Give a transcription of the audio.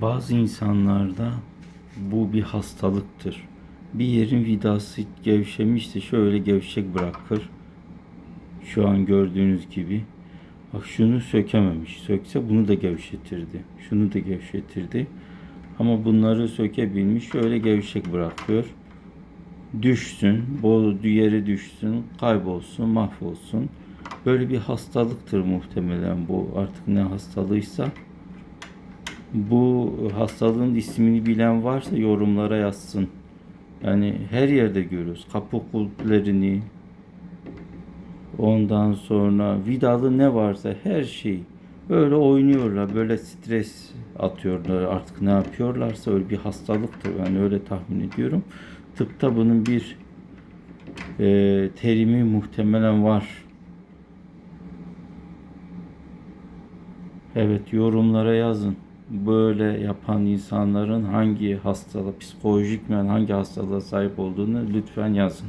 Bazı insanlarda bu bir hastalıktır. Bir yerin vidası gevşemişse şöyle gevşek bırakır. Şu an gördüğünüz gibi. Bak şunu sökememiş. Sökse bunu da gevşetirdi. Şunu da gevşetirdi. Ama bunları sökebilmiş. Şöyle gevşek bırakıyor. Düşsün, bol yere düşsün, kaybolsun, mahvolsun. Böyle bir hastalıktır muhtemelen bu. Artık ne hastalığıysa. Bu hastalığın ismini bilen varsa yorumlara yazsın. Yani her yerde görüyoruz. Kapı kulplerini, ondan sonra vidalı ne varsa her şey böyle oynuyorlar. Böyle stres atıyorlar. Artık ne yapıyorlarsa öyle bir hastalıktır. Ben öyle tahmin ediyorum. Tıpta bunun bir e, terimi muhtemelen var. Evet yorumlara yazın. Böyle yapan insanların hangi hastalık, psikolojik hangi hastalığa sahip olduğunu lütfen yazın.